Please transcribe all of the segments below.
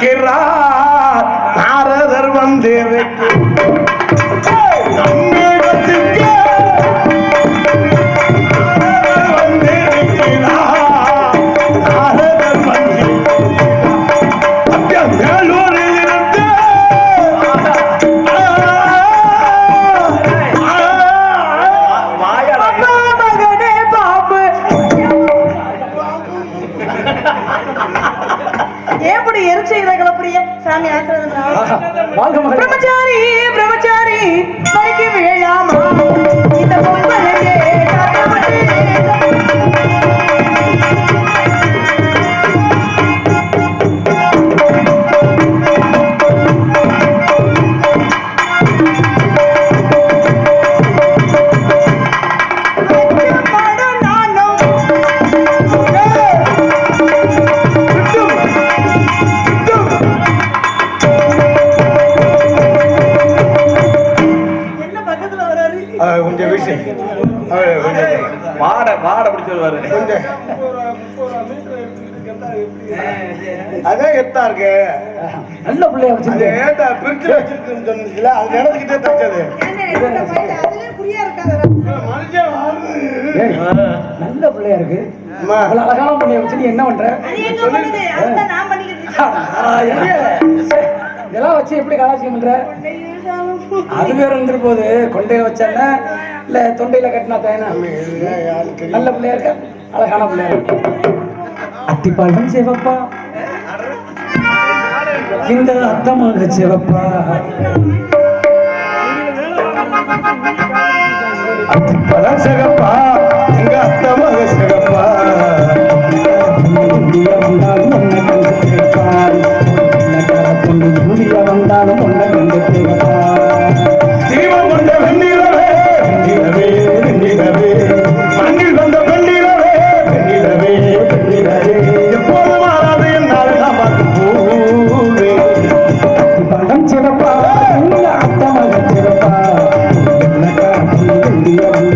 இருக்கிறார் நாரதர் வந்திருக்கிறார் மாடை மாடை அப்படி சொல்லுவாரு. அதே எத்தா நல்ல பிள்ளைய வச்சு சொன்னீங்களா அது நடந்துகிட்டே தச்சது நல்ல பிள்ளையா இருக்கு. அழகான வச்சு நீ என்ன பண்ற? இதெல்லாம் வச்சு எப்படி கலாச்சாரம் பண்ற? அது பேர் வந்துரு போது கொண்டையில வச்சாண்டா இல்ல தொண்டையில கட்டினா தானா நல்ல பிள்ளையா இருக்க? அழகான பிள்ளையா இருக்க? அத்திப்பாலும் சிவப்பா. இந்த அத்தமாக சிவப்பா. அத்திப்பழம் சிவப்பா. எங்க அத்தமாக சிவப்பா. வந்தாலும் Deus.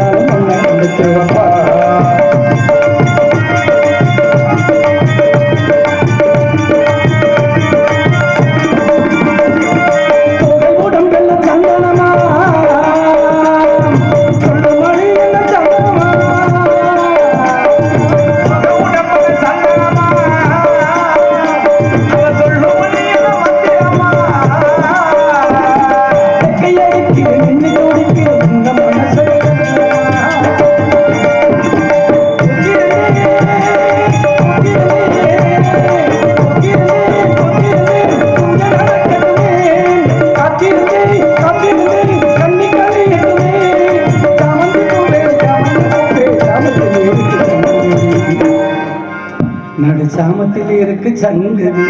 கிராமத்தில் இருக்கு சங்கதி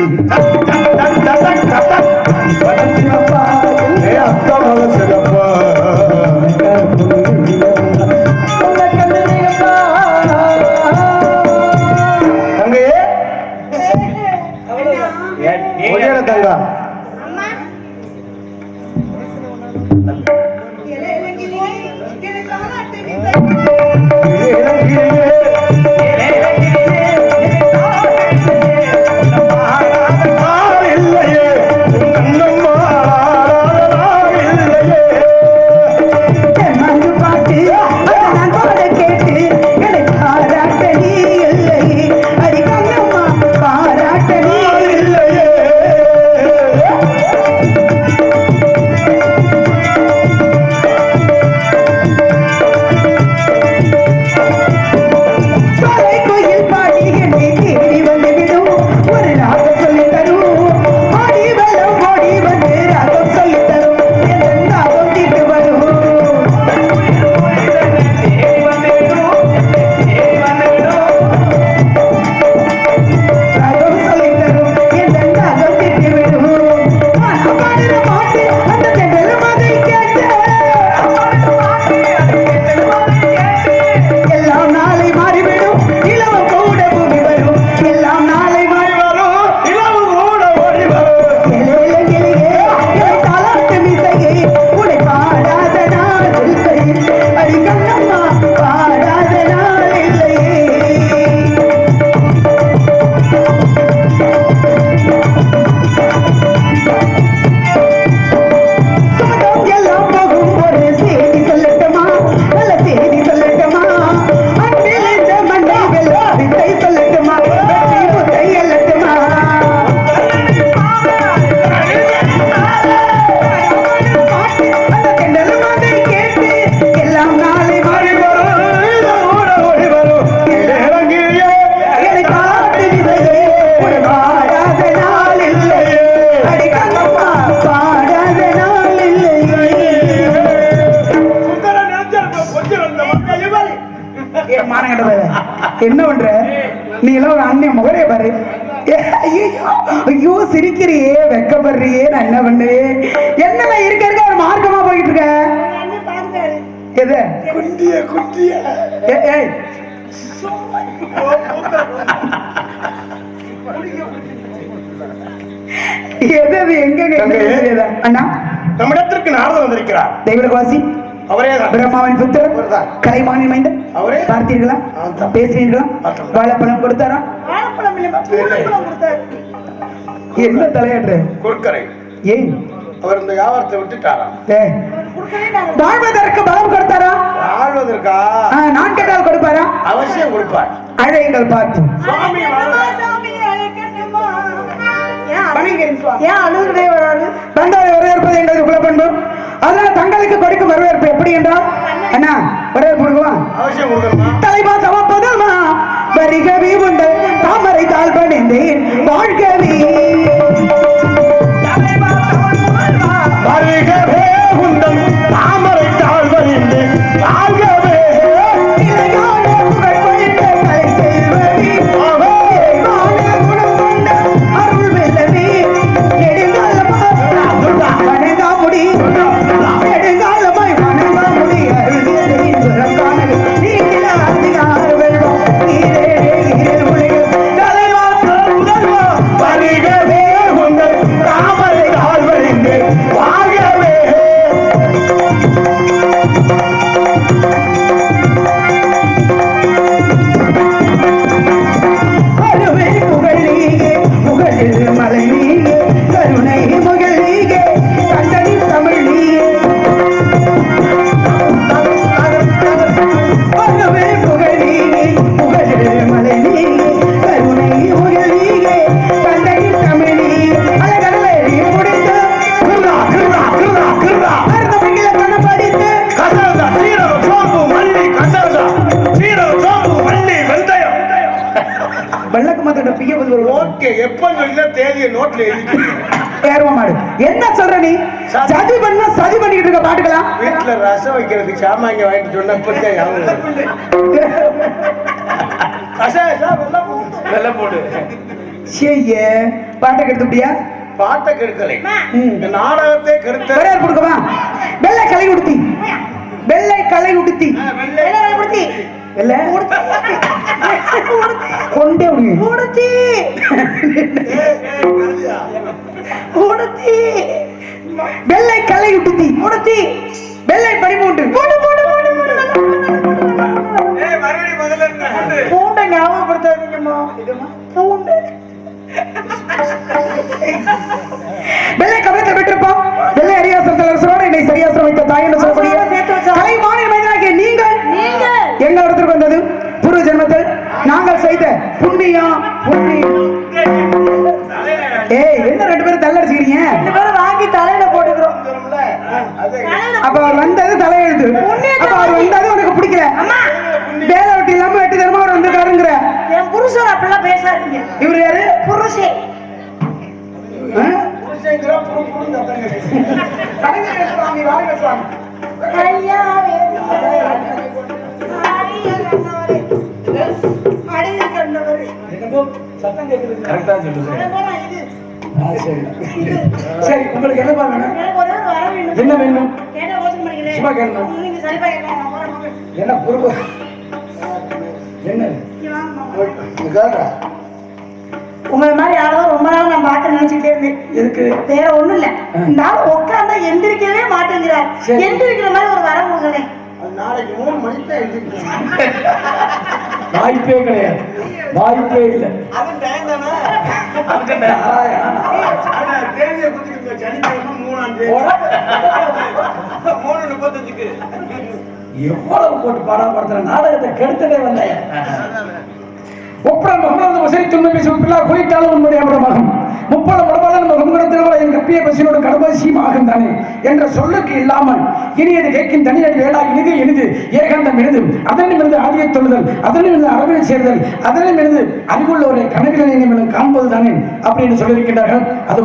சிறப்பா. করে சிரிக்கிறியே வெக்கப்படுறியே நான் என்ன பண்ணுவேன் என்னல இருக்க இருக்க ஒரு மார்க்கமா போயிட்டு இருக்க? எது? குண்டிய குண்டிய. ஏ- ஏய். எது எங்க. அண்ணா. நம்மிடத்திற்கு நாரதர் வந்திருக்கிறார். தெய்வவாசி அவரே பிரம்மாவின் புத்தர். கலைமானின் மைந்தன். அவரே? பார்த்தீர்களா. பேசினீர்களா. வாழைப்பழம் கொடுத்தாரா. என்ன தலையாடுற குறுக்கரை. ஏன்? அவர் இந்த வியாபாரத்தை விட்டுட்டாராம் வாழ்வதற்கு பலம் கொடுத்தாரா? வாழ்வதற்கா? நான் கேட்டால் கொடுப்பாரா? அவசியம் கொடுப்பார். அழையுங்கள் பார்த்து. சுவாமி ஏன் அழுகுறே வராது வந்தாரை வரவேற்பது குலப்பண்பு. அதனால தங்களுக்கு கொடுக்கும் வரவேற்பு எப்படி என்றால் அண்ணா. வரவேற்பு கொடுக்கணுமா? தலைவா சமப்பதமா? வருகவி உண்டல் தாமரை தாழ்பணிந்தேன் வாழ்கவி என்ன சொல்ற நீ? சதி பண்ண சதி பண்ணிக்கிட்டு இருக்க பாட்டுக்கலாம் வீட்டுல ரசம் வைக்கிறதுக்கு சாமாங்க வாங்கிட்டு சொன்ன இப்பதான் ஞாபகம் வருது. கஷாயம் சார், வெள்ளை பூண்டு. வெள்ளை போடு. செய்ய பாட்டை கெடுத்துட்டியா பாட்டை கெடுக்கலை. இந்த நாடகத்தை கெடுத்த வேற யார் கொடுக்கவா? வெள்ளை களை உடுத்தி. வெள்ளை களை உடுத்தி. வெள்ளை. வெள்ளை கொண்டே உடுத்தி. உடுத்தி. வெள்ளை களை உடுத்தி. உடுத்தி. வெள்ளை படிமூண்டு போடு போடு போடு பூண்டை ஞாபகப்படுத்தாதீங்கம்மா. பூண்டு. வெள்ளை கவனத்தை விட்டிருப்போம். வெள்ளை அரியாசனத்தில் அரசரோடு கேட்குது கரெக்டா சொல்லுங்க. இது. ஆ, சரி. சரி உங்களுக்கு என்னப்பா வேணும்? என்ன வேணும்? சும்மா கேட்கணும். நீங்க சரிப்பா கேட்கலாம். நான் போறேன், போறேன். என்ன பொறுப்பு? என்ன உங்களை மாதிரி யாராவது ரொம்ப நாள் நான் பார்க்க நினைச்சுக்கிட்டே இருந்தேன் எதுக்கு வேற ஒண்ணும் இல்ல இந்த ஆள் உட்காந்தா எந்திரிக்கவே மாட்டேங்கிறார். எந்திரிக்கிற மாதிரி ஒரு வரம் கொடுங்களேன் அது நாளைக்கு மூணு மணிக்கு தான். வாய்ப்பே கிடையாது வாய்ப்பே இல்லை அதுக்கு என்ன? ஆனா, தேதியை குறிச்சுக்கோங்க. சனிக்கிழமை மூணாம் தேதி. மூணு முப்பத்தஞ்சுக்கு. எவ்வளவு போட்டு பாடம் படுத்துற நாடகத்தை கெடுத்ததே வந்தேன் ஒப்புறம் முகமது வசதி துண்மை பேசி பிள்ளா குறித்தாலும் உண்மையை அமரமாகும் முப்பலம் உடம்பாளன் முகமுகத்தில் என் கப்பிய பசியோடு கடவசியும் ஆகும் தானே என்ற சொல்லுக்கு இல்லாமல் இனியது கேட்கும் தனியடி வேளா இனிது இனிது ஏகாந்தம் இனிது. அதனும் இருந்து ஆதிய தொழுதல் அதனும் இருந்து அரபில் சேர்தல் அதனும் இருந்து அறிவுள்ளவரை கனவிலே காண்பது தானே அப்படின்னு சொல்லியிருக்கின்றார்கள். அது